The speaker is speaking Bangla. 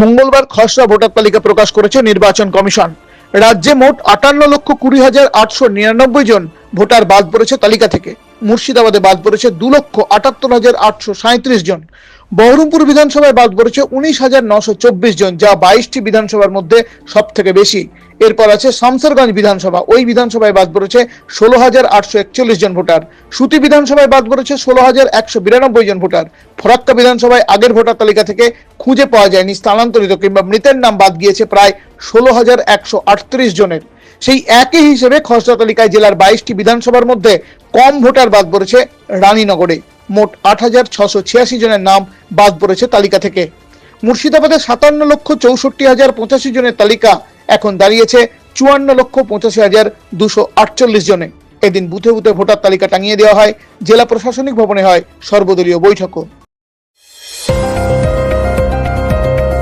মঙ্গলবার খসড়া ভোটার তালিকা প্রকাশ করেছে নির্বাচন কমিশন। রাজ্যে মোট আটান্ন লক্ষ কুড়ি হাজার আটশো নিরানব্বই জন ভোটার বাদ পড়েছে তালিকা থেকে। মুর্শিদাবাদে বাদ পড়েছে দু লক্ষ আটাত্তর হাজার আটশো সাঁত্রিশ জন। বহরমপুর বিধানসভায় বাদ পড়েছে উনিশ হাজার নশো চব্বিশ জন, যা বাইশটি বিধানসভার মধ্যে সব থেকে বেশি। এরপর আছে শামসেরগঞ্জ বিধানসভা। ওই বিধানসভায় বাদ পড়েছে ষোলো হাজার আটশো একচল্লিশ জন ভোটার। সুতি বিধানসভায় বাদ পড়েছে ষোলো হাজার একশো বিরানব্বই জন ভোটার। ফরাক্কা বিধানসভায় আগের ভোটার তালিকা থেকে খুঁজে পাওয়া যায়নি, স্থানান্তরিত, কিংবা মৃতের নাম বাদ গিয়েছে প্রায় ষোলো হাজার একশো আটত্রিশ জনের। সেই একই হিসেবে খসড়া তালিকায় জেলার বাইশটি বিধানসভার মধ্যে কম ভোটার বাদ পড়েছে রানীনগরে। মোট আট হাজার ছশো ছিয়াশি জনের নাম বাদ পড়েছে তালিকা থেকে। মুর্শিদাবাদে সাতান্ন লক্ষ চৌষট্টি হাজার পঁচাশি জনের তালিকা এখন দাঁড়িয়েছে চুয়ান্ন লক্ষ পঁচাশি হাজার দুশো আটচল্লিশ জনে। এদিন বুথে বুথে ভোটার তালিকা টাঙিয়ে দেওয়া হয়, জেলা প্রশাসনিক ভবনে হয় সর্বদলীয় বৈঠকও।